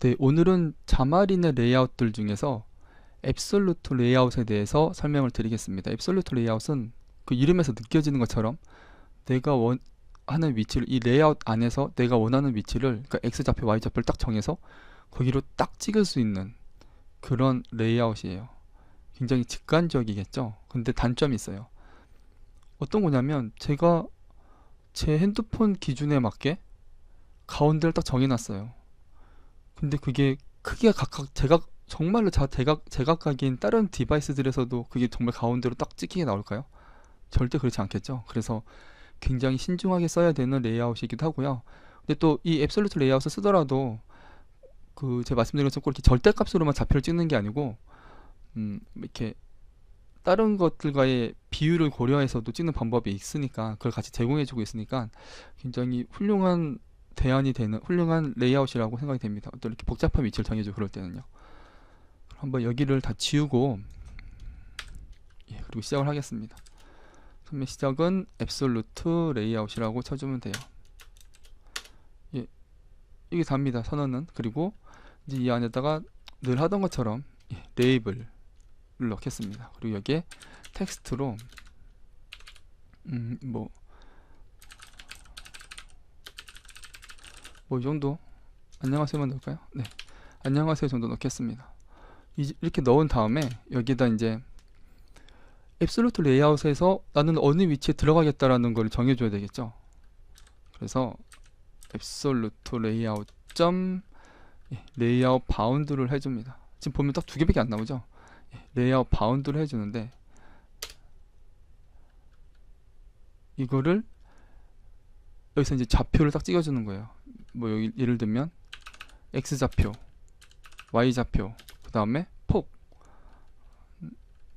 네, 오늘은 자마린의 레이아웃들 중에서 앱솔루트 레이아웃에 대해서 설명을 드리겠습니다. 앱솔루트 레이아웃은 그 이름에서 느껴지는 것처럼 내가 원 하는 위치를 이 레이아웃 안에서 내가 원하는 위치를 그러니까 X좌표, Y좌표를 딱 정해서 거기로 딱 찍을 수 있는 그런 레이아웃이에요. 굉장히 직관적이겠죠? 근데 단점이 있어요. 어떤 거냐면 제가 제 핸드폰 기준에 맞게 가운데를 딱 정해놨어요. 근데 그게 크기가 각각 제각 정말로 자 대각 제각각인 다른 디바이스들에서도 그게 정말 가운데로 딱 찍히게 나올까요? 절대 그렇지 않겠죠. 그래서 굉장히 신중하게 써야 되는 레이아웃이기도 하고요. 근데 또 이 앱솔루트 레이아웃을 쓰더라도 그 제가 말씀드린 것처럼 꼭 이렇게 절대값으로만 좌표를 찍는 게 아니고 음 이렇게 다른 것들과의 비율을 고려해서도 찍는 방법이 있으니까 그걸 같이 제공해주고 있으니까 굉장히 훌륭한 대안이 되는 훌륭한 레이아웃이라고 생각이 됩니다. 어떤 이렇게 복잡한 위치를 정해주고 그럴 때는요. 한번 여기를 다 지우고 예, 그리고 시작을 하겠습니다. 처음에 시작은 앱솔루트 레이아웃이라고 쳐주면 돼요. 예, 이게 답니다. 선언은 그리고 이제 이 안에다가 늘 하던 것처럼 예, 레이블을 넣겠습니다. 그리고 여기에 텍스트로 음, 뭐 뭐 이 정도? 안녕하세요만 넣을까요? 네. 안녕하세요 정도 넣겠습니다. 이, 이렇게 넣은 다음에 여기다 이제 앱솔루트 레이아웃에서 나는 어느 위치에 들어가겠다라는 걸 정해줘야 되겠죠? 그래서 앱솔루트 레이아웃 점 예, 레이아웃 바운드를 해줍니다. 지금 보면 딱 두 개밖에 안 나오죠? 예, 레이아웃 바운드를 해주는데 이거를 여기서 이제 좌표를 딱 찍어주는 거예요 뭐 여기 예를 들면 x좌표, y좌표, 그 다음에 폭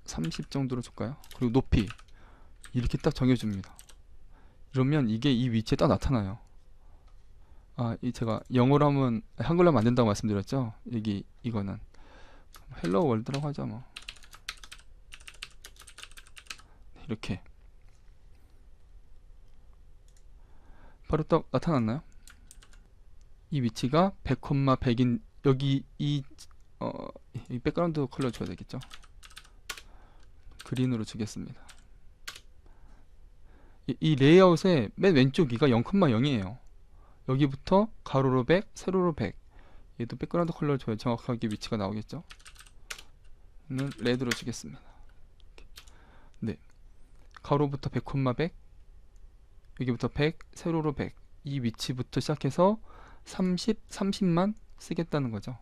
30 정도로 줄까요? 그리고 높이 이렇게 딱 정해줍니다. 이러면 이게 이 위치에 딱 나타나요. 아, 이 제가 영어로 하면 한글로 하면 안 된다고 말씀드렸죠? 여기 이거는 헬로 월드라고 하죠 뭐. 이렇게 바로 딱 나타났나요? 이 위치가 100,100인 여기 이, 어, 이 백그라운드 컬러 줘야 되겠죠? 그린으로 주겠습니다. 이, 이 레이아웃의 맨 왼쪽 위가 0,0이에요. 여기부터 가로로 100, 세로로 100 얘도 백그라운드 컬러를 줘야 정확하게 위치가 나오겠죠? 는 레드로 주겠습니다. 네. 가로부터 100,100 여기부터 100, 세로로 100 이 위치부터 시작해서 30, 30만 쓰겠다는 거죠.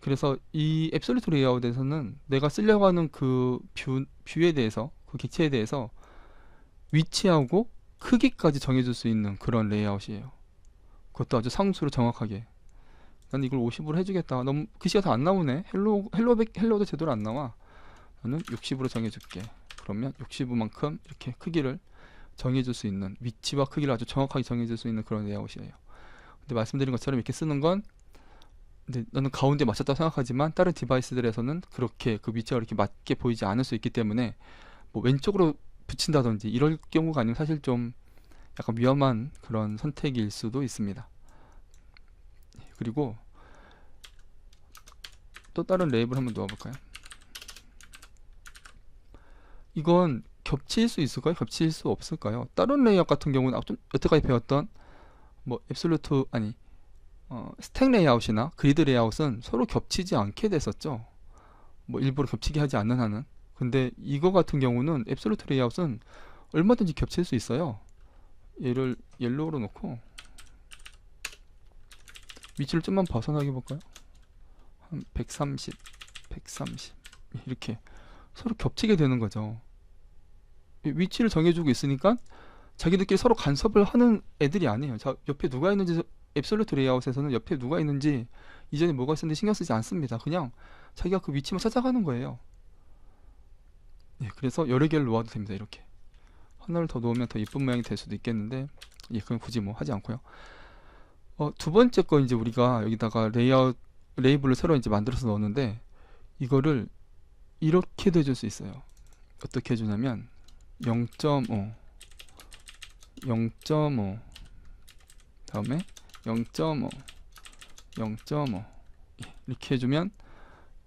그래서 이 앱솔루트 레이아웃에서는 내가 쓰려고 하는 그 뷰, 뷰에 대해서 그 객체에 대해서 위치하고 크기까지 정해줄 수 있는 그런 레이아웃이에요. 그것도 아주 상수로 정확하게. 난 이걸 50으로 해주겠다. 너무 글씨가 다 안 나오네. 헬로 헬로 헬로도 제대로 안 나와. 나는 60으로 정해줄게. 그러면 65만큼 이렇게 크기를 정해줄 수 있는 위치와 크기를 아주 정확하게 정해줄 수 있는 그런 레이아웃이에요. 근데 말씀드린 것처럼 이렇게 쓰는 건 근데 나는 가운데 맞췄다고 생각하지만 다른 디바이스들에서는 그렇게 그 위치가 이렇게 맞게 보이지 않을 수 있기 때문에 뭐 왼쪽으로 붙인다든지 이럴 경우가 아니면 사실 좀 약간 위험한 그런 선택일 수도 있습니다. 그리고 또 다른 레이블 한번 놓아볼까요? 이건 겹칠 수 있을까요? 겹칠 수 없을까요? 다른 레이아웃 같은 경우는 좀 여태까지 배웠던 뭐 앱솔루트 아니 어, 스택 레이아웃이나 그리드 레이아웃은 서로 겹치지 않게 됐었죠. 뭐 일부러 겹치게 하지 않는 한은. 근데 이거 같은 경우는 앱솔루트 레이아웃은 얼마든지 겹칠 수 있어요. 얘를 옐로우로 놓고 위치를 좀만 벗어나게 볼까요? 한 130, 130 이렇게 서로 겹치게 되는 거죠. 위치를 정해주고 있으니까 자기들끼리 서로 간섭을 하는 애들이 아니에요. 자, 옆에 누가 있는지 앱솔루트 레이아웃에서는 옆에 누가 있는지 이전에 뭐가 있었는지 신경 쓰지 않습니다. 그냥 자기가 그 위치만 찾아가는 거예요. 예, 그래서 여러 개를 놓아도 됩니다. 이렇게 하나를 더 놓으면 더 이쁜 모양이 될 수도 있겠는데 예, 그건 굳이 뭐 하지 않고요. 어, 두 번째 거 이제 우리가 여기다가 레이아웃 레이블을 새로 이제 만들어서 넣었는데 이거를 이렇게도 해줄 수 있어요. 어떻게 해주냐면 0.5 0.5 다음에 0.5 0.5 예, 이렇게 해주면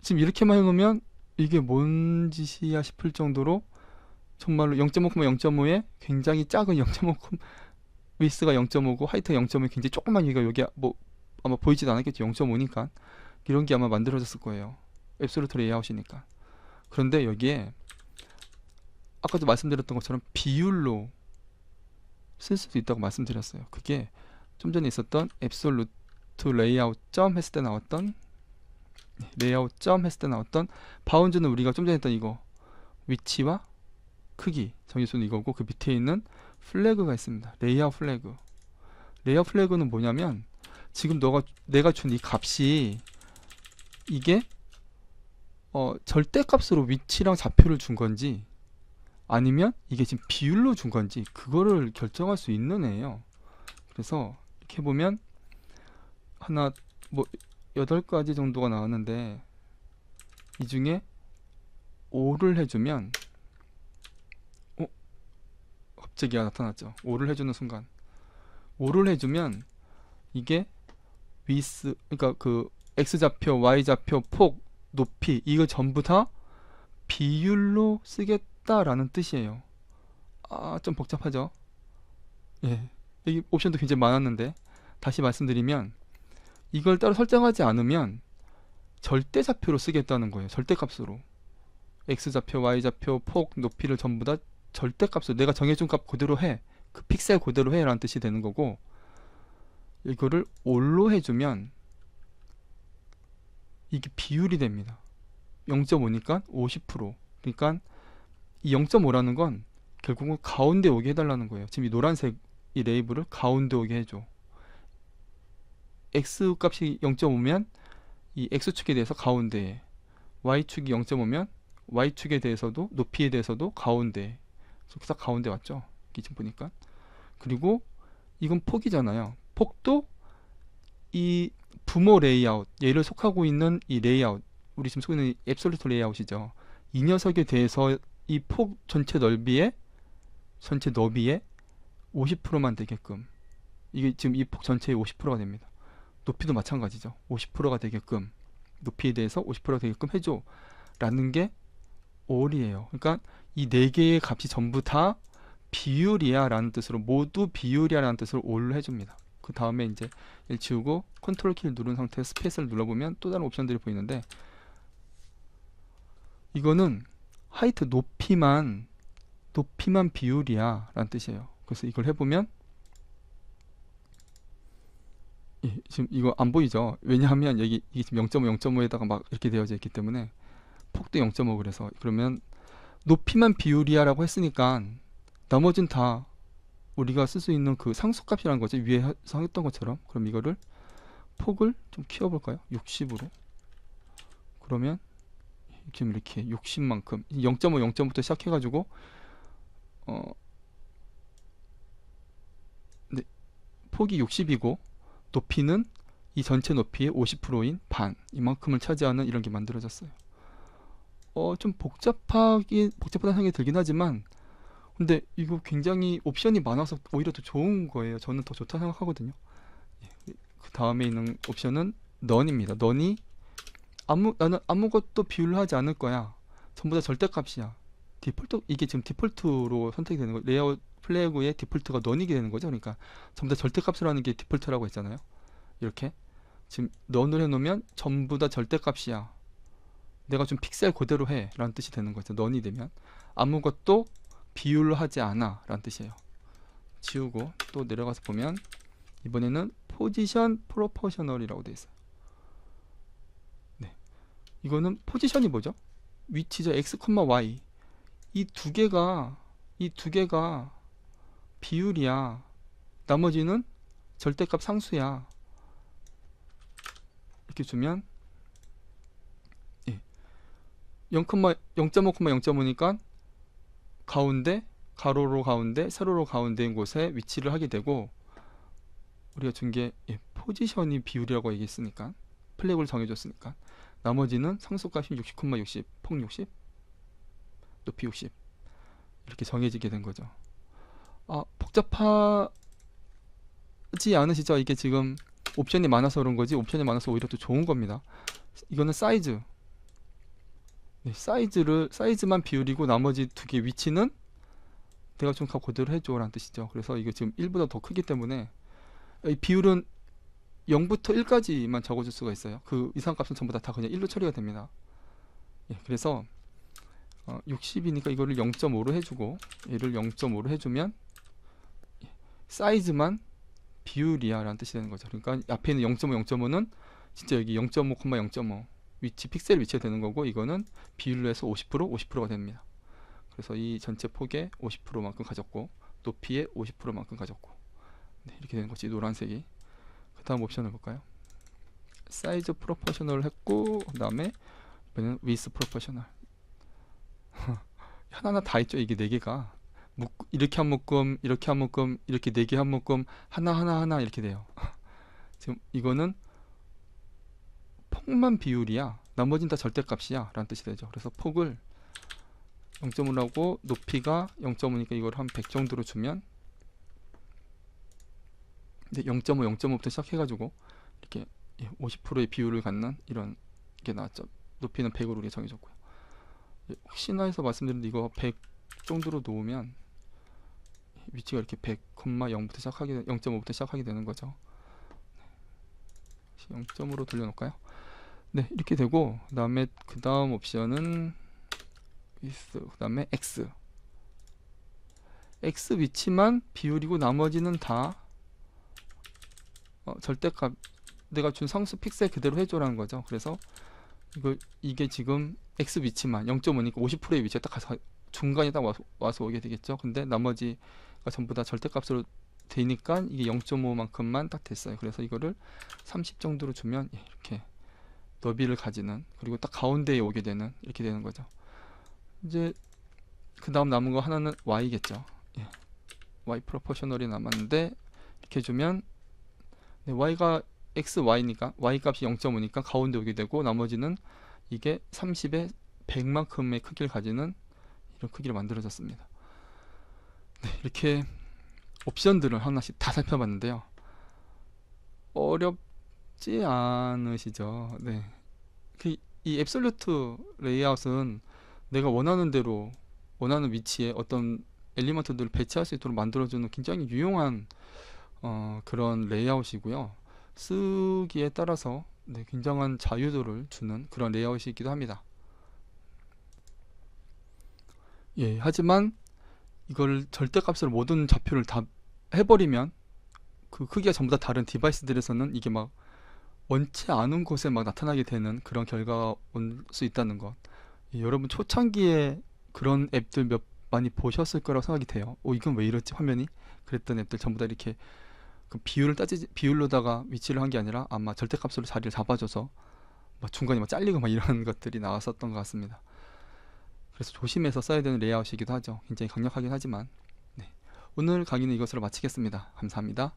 지금 이렇게만 해놓으면 이게 뭔 짓이야 싶을 정도로 정말로 0.5, 0.5에 굉장히 작은 0.5 위스가 0.5고 하이트가 0.5에 굉장히 조그만 이가 여기 뭐 아마 보이지도 않았겠죠. 0.5니까. 이런 게 아마 만들어졌을 거예요. 앱솔루트 레이아웃이니까. 그런데 여기에 아까도 말씀드렸던 것처럼 비율로 쓸 수도 있다고 말씀드렸어요 그게 좀 전에 있었던 앱솔루트 레이아웃 점 했을 때 나왔던 레이아웃 점 했을 때 나왔던 바운드는 우리가 좀 전에 했던 이거 위치와 크기 정의수는 이거고 그 밑에 있는 플래그가 있습니다. 레이아웃 플래그. 레이아웃 플래그는 뭐냐면 지금 너가 내가 준 이 값이 이게 어 절대값으로 위치랑 좌표를 준 건지 아니면 이게 지금 비율로 준 건지 그거를 결정할 수 있는 애예요. 그래서 이렇게 보면 하나 뭐 여덟 가지 정도가 나왔는데 이 중에 5를 해주면 어? 갑자기 나타났죠 5를 해주는 순간 5를 해주면 이게 위스 그러니까 그 x좌표 y좌표 폭 높이 이거 전부 다 비율로 쓰겠다 라는 뜻이에요 아 좀 복잡하죠 예 여기 옵션도 굉장히 많았는데 다시 말씀드리면 이걸 따로 설정하지 않으면 절대좌표로 쓰겠다는 거예요. 절대값으로. x좌표, y좌표, 폭, 높이를 전부 다 절대값으로 내가 정해준 값 그대로 해. 그 픽셀 그대로 해 라는 뜻이 되는 거고 이거를 올로 해주면 이게 비율이 됩니다. 0.5니까 50% 그러니까 이 0.5라는 건 결국은 가운데 오게 해달라는 거예요. 지금 이 노란색 이 레이블을 가운데 오게 해줘. x 값이 0.5면 이 x축에 대해서 가운데 y축이 0.5면 y축에 대해서도 높이에 대해서도 가운데. 딱 가운데 왔죠. 지금 보니까. 그리고 이건 폭이잖아요. 폭도 이 부모 레이아웃 얘를 속하고 있는 이 레이아웃 우리 지금 쓰고 있는 앱솔루트 레이아웃이죠. 이 녀석에 대해서 이 폭 전체 넓이에 전체 너비에 50%만 되게끔 이게 지금 이 폭 전체의 50%가 됩니다 높이도 마찬가지죠. 50%가 되게끔 높이에 대해서 50%가 되게끔 해줘 라는 게 all이에요. 그러니까 이 네 개의 값이 전부 다 비율이야 라는 뜻으로 모두 비율이야 라는 뜻으로 all로 해줍니다. 그 다음에 이제 일 지우고 컨트롤 키를 누른 상태에서 스페이스를 눌러보면 또 다른 옵션들이 보이는데 이거는 하이트 높이만 높이만 비율이야 라는 뜻이에요. 그래서 이걸 해보면 예, 지금 이거 안 보이죠? 왜냐하면 여기 이게 지금 0.5, 0.5에다가 막 이렇게 되어져 있기 때문에 폭도 0.5 그래서 그러면 높이만 비율이야 라고 했으니까 나머진 다 우리가 쓸 수 있는 그 상수값이라는 거죠. 위에 했던 것처럼. 그럼 이거를 폭을 좀 키워볼까요? 60으로. 그러면 지금 이렇게 60만큼 0.5, 0.5부터 시작해가지고 어 네, 폭이 60이고 높이는 이 전체 높이의 50%인 반 이만큼을 차지하는 이런 게 만들어졌어요. 어, 좀 복잡하긴 복잡하다는 생각이 들긴 하지만 근데 이거 굉장히 옵션이 많아서 오히려 더 좋은 거예요. 저는 더 좋다 생각하거든요. 예, 그 다음에 있는 옵션은 넌입니다. 넌이 아무 나는 아무것도 비율로 하지 않을 거야. 전부 다 절대값이야. 디폴트 이게 지금 디폴트로 선택이 되는 거 레이아웃 플래그의 디폴트가 넌이게 되는 거죠. 그러니까 전부 다 절대값으로 하는 게 디폴트라고 했잖아요. 이렇게 지금 넌을 해놓으면 전부 다 절대값이야. 내가 좀 픽셀 그대로 해 라는 뜻이 되는 거죠. 넌이 되면 아무것도 비율로 하지 않아 라는 뜻이에요. 지우고 또 내려가서 보면 이번에는 포지션 프로포셔널이라고 되어 있어요. 네. 이거는 포지션이 뭐죠? 위치죠. x, y. 이 두 개가 이 두 개가 비율이야. 나머지는 절대값 상수야. 이렇게 주면 예. 0, 0.5, 0.5니까 가운데 가로로 가운데 세로로 가운데인 곳에 위치를 하게 되고 우리가 준게 예, 포지션이 비율이라고 얘기했으니까 플래그를 정해줬으니까 나머지는 상수값이 60, 60, 폭 60, 높이 60 이렇게 정해지게 된 거죠. 아 복잡하지 않으시죠? 이게 지금 옵션이 많아서 그런 거지 옵션이 많아서 오히려 또 좋은 겁니다. 이거는 사이즈. 네, 사이즈를 사이즈만 비율이고 나머지 두 개 위치는 내가 좀 가- 그대로 해줘 라는 뜻이죠. 그래서 이거 지금 1보다 더 크기 때문에 이 비율은 0부터 1까지만 적어줄 수가 있어요. 그 이상 값은 전부 다, 다 그냥 1로 처리가 됩니다. 예, 그래서 어, 60이니까 이거를 0.5로 해주고 얘를 0.5로 해주면 예, 사이즈만 비율이야 라는 뜻이 되는 거죠. 그러니까 앞에 있는 0.5, 0.5는 진짜 여기 0.5, 0.5 위치 픽셀 위치가 되는 거고 이거는 비율로 해서 50%, 50%가 됩니다. 그래서 이 전체 폭의 50%만큼 가졌고 높이의 50%만큼 가졌고 네, 이렇게 되는 거지 노란색이 그 다음 옵션을 볼까요? 사이즈 프로포셔널 했고 그 다음에 이번에는 위스 프로포셔널. 하나하나 다 있죠 이게 네 개가. 묶, 이렇게 한 묶음 이렇게 한 묶음 이렇게 네 개 한 묶음 하나 하나 하나 이렇게 돼요. 지금 이거는 폭만 비율이야. 나머지는 다 절대값이야. 라는 뜻이 되죠. 그래서 폭을 0.5 하고 높이가 0.5니까 이걸 한 100 정도로 주면 근데 0.5, 0.5부터 시작해가지고 이렇게 50%의 비율을 갖는 이런 게 나왔죠. 높이는 100으로 우리가 정해줬고요. 예, 혹시나 해서 말씀드렸는데 이거 100 정도로 놓으면 위치가 이렇게 100,0부터 시작하게 0.5부터 시작하게 되는 거죠. 0.5로 돌려놓을까요? 네, 이렇게 되고 그 다음에 그 다음 옵션은 with 그다음에 x x 위치만 비율이고 나머지는 다 어, 절대값 내가 준 상수 픽셀 그대로 해줘라는 거죠. 그래서 이거 이게 지금 x 위치만 0.5니까 50%의 위치에 딱 가서 중간에 딱 와서, 와서 오게 되겠죠. 근데 나머지가 전부 다 절대값으로 되니까 이게 0.5만큼만 딱 됐어요. 그래서 이거를 30 정도로 주면 예, 이렇게 너비를 가지는 그리고 딱 가운데에 오게 되는 이렇게 되는 거죠. 이제 그 다음 남은 거 하나는 y겠죠. 예. y 프로포셔널이 남았는데 이렇게 해주면 네, y가 x, y니까 y 값이 0.5니까 가운데 오게 되고 나머지는 이게 30에 100만큼의 크기를 가지는 이런 크기를 만들어졌습니다. 네, 이렇게 옵션들을 하나씩 다 살펴봤는데요. 어렵지 않으시죠? 네. 그, 이 앱솔루트 레이아웃은 내가 원하는 대로 원하는 위치에 어떤 엘리먼트들을 배치할 수 있도록 만들어주는 굉장히 유용한 어, 그런 레이아웃이고요. 쓰기에 따라서 네, 굉장한 자유도를 주는 그런 레이아웃이기도 합니다. 예, 하지만 이걸 절대값으로 모든 좌표를 다 해버리면 그 크기가 전부 다 다른 디바이스들에서는 이게 막 원치 않은 곳에 막 나타나게 되는 그런 결과가 올 수 있다는 것. 예, 여러분 초창기에 그런 앱들 몇 많이 보셨을 거라고 생각이 돼요. 오 이건 왜 이렇지 화면이? 그랬던 앱들 전부 다 이렇게 그 비율을 따지 비율로다가 위치를 한 게 아니라 아마 절대값으로 자리를 잡아줘서 막 중간에 막 잘리고 막 이런 것들이 나왔었던 것 같습니다. 그래서 조심해서 써야 되는 레이아웃이기도 하죠. 굉장히 강력하긴 하지만 네. 오늘 강의는 이것으로 마치겠습니다. 감사합니다.